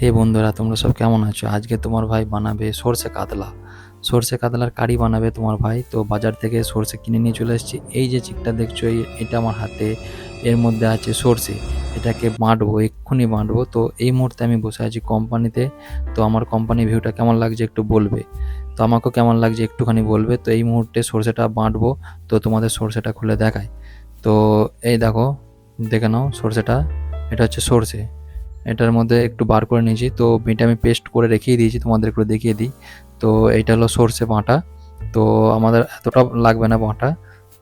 হে বন্ধুরা, তোমরা সব কেমন আছো? আজকে তোমার ভাই বানাবে সর্ষে কাতলা। সর্ষে কাতলার কারি বানাবে তোমার ভাই। তো বাজার থেকে সর্ষে কিনে নিয়ে চলে এসেছি। এই যে চিকটা দেখছ, এই, এটা আমার হাতে। এর মধ্যে আছে সর্ষে। এটাকে বাঁটবো, এক্ষুনি বাঁটবো। তো এই মুহূর্তে আমি বসে আছি কোম্পানিতে। তো আমার কোম্পানি ভিউটা কেমন লাগছে একটু বলবে। তো আমাকেও কেমন লাগছে একটুখানি বলবে। তো এই মুহূর্তে সর্ষেটা বাঁটবো। তো তোমাদের সর্ষেটা খুলে দেখায় তো এই দেখো, দেখে নাও সর্ষেটা। এটা হচ্ছে সর্ষে। এটার মধ্যে একটু বার করে নিয়েছি। তো এটা আমি পেস্ট করে রেখেই দিয়েছি, তোমাদের একটু দেখিয়ে দিই। তো এইটা হলো সর্ষে বাঁটা। তো আমাদের এতটা লাগবে না বাঁটা।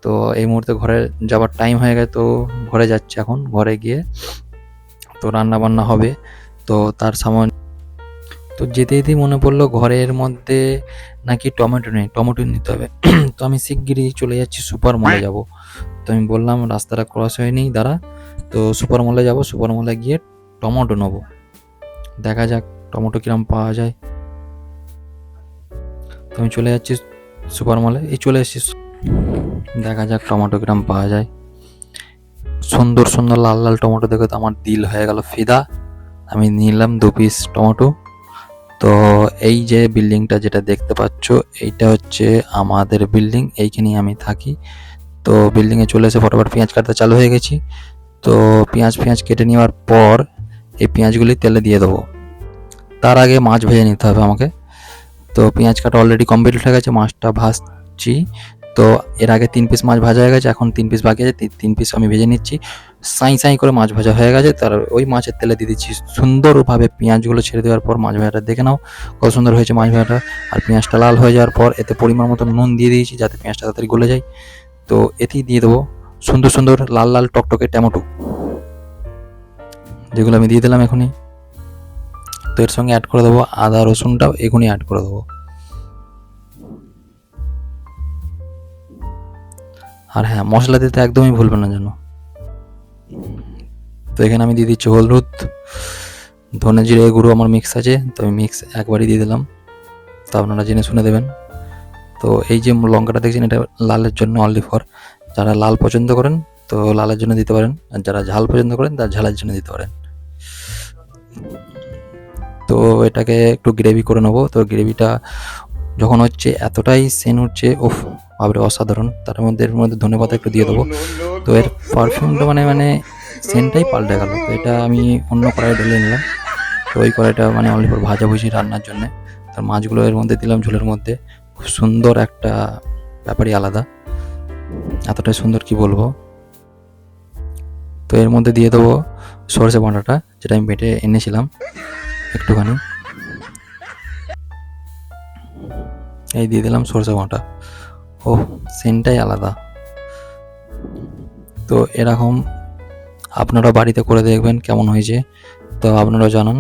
তো এই মুহূর্তে ঘরে যাবার টাইম হয়ে গেছে, তো ঘরে যাচ্ছে এখন, ঘরে গিয়ে। তো রান্না বান্না হবে। তো তার সামান তো যেতে যেতেই মনে পড়ল ঘরের মধ্যে নাকি টমেটো নেই, টমেটো নিতে হবে। তো আমি শিগগিরই চলে যাচ্ছি সুপার মলে যাব। তো আমি বললাম, রাস্তাটা ক্রস হয়নি, দাঁড়া। তো সুপার মলে যাব, সুপার মলে গিয়ে টমেটো নেব। দেখা যাক টমেটো কিরম পাওয়া যায়। তো আমি চলে যাচ্ছি সুপার মলে। এই চলে এসেছি। দেখা যাক টমেটো কিরম পাওয়া যায়। সুন্দর সুন্দর লাল লাল টমেটো দেখে তো, আমার দিল হয়ে গেল ফিদা। আমি নিলাম দু পিস টমেটো। তো এই যে বিল্ডিংটা যেটা দেখতে পাচ্ছ, এইটা হচ্ছে আমাদের বিল্ডিং, এইখানেই আমি থাকি। তো বিল্ডিংয়ে চলে এসে ফটোফট পেঁয়াজ কাটতে চালু হয়ে গেছি। তো পেঁয়াজ পেঁয়াজ কেটে নেওয়ার পর এই পেঁয়াজগুলি তেলে দিয়ে দেবো। তার আগে মাছ ভেজে নিতে হবে আমাকে। তো পেঁয়াজ কাটা অলরেডি কমপ্লিট হয়ে গেছে, মাছটা ভাজছি। তো এর আগে তিন পিস মাছ ভাজা হয়ে গেছে, এখন তিন পিস বাকি আছে তিন- পিস আমি ভেজে নিচ্ছি। সাই সাই করে মাছ ভাজা হয়ে গেছে, তার ওই মাছের তেলে দিয়ে দিচ্ছি। সুন্দরভাবে পেঁয়াজগুলো ছেড়ে দেওয়ার পর মাছ ভাজাটা দেখে নাও, কত সুন্দর হয়েছে মাছ ভাজাটা। আর পেঁয়াজটা লাল হয়ে যাওয়ার পর এতে পরিমাণ মতো নুন দিয়ে দিয়েছি, যাতে পেঁয়াজটা তাড়াতাড়ি গলে যায়। তো এতেই দিয়ে দেবো। সুন্দর সুন্দর লাল লাল টকটকে টমেটো। যেগুলো আমি দিয়ে দিলাম এখনই। তো এর সঙ্গে অ্যাড করে দেবো আদা, রসুনটাও এখনই অ্যাড করে দেবো। আর হ্যাঁ মশলা দিতে একদমই ভুলবেন না যেন। তো এখানে আমি দিয়ে দিচ্ছি হলুদ, ধনে জিরে গুঁড়ো আমার মিক্স আছে, তো আমি মিক্স একবারই দিয়ে দিলাম। তো আপনারা জেনে শুনে দেবেন। তো এই যে লঙ্কাটা দেখছেন, এটা লালের জন্য অনলি ফর যারা লাল পছন্দ করেন, তো লালের জন্য দিতে পারেন। আর যারা ঝাল পছন্দ করেন, তারা ঝালের জন্য দিতে পারেন। তো এটাকে একটু গ্রেভি করে নেব। তো গ্রেভিটা যখন হচ্ছে এতটাই সেন উঠছে ওফ বাবরে অসাধারণ। তার মধ্যে, এর মধ্যে ধনে একটু দিয়ে দেবো। তো এর পারফিউমটা মানে মানে সেন্টটাই পাল্টে গেল। তো এটা আমি অন্য কড়াইয়ে ঢেলে নিলাম। তো ওই কড়াইটা মানে অনলি ফর ভাজা ভুজি রান্নার জন্য। তার মাছগুলো এর মধ্যে দিলাম ঝোলের মধ্যে। খুব সুন্দর একটা ব্যাপারই আলাদা। এতটাই সুন্দর কি বলব? তো এর মধ্যে দিয়ে দেবো সরষে বাঁটাটা যেটা আমি বেটে এনেছিলাম একটুখানি। এই দিয়ে দিলাম সরষে বাঁটা। ও সেন্টটাই আলাদা। তো এরকম আপনারা বাড়িতে করে দেখবেন কেমন হয়েছে। তো আপনারা জানান।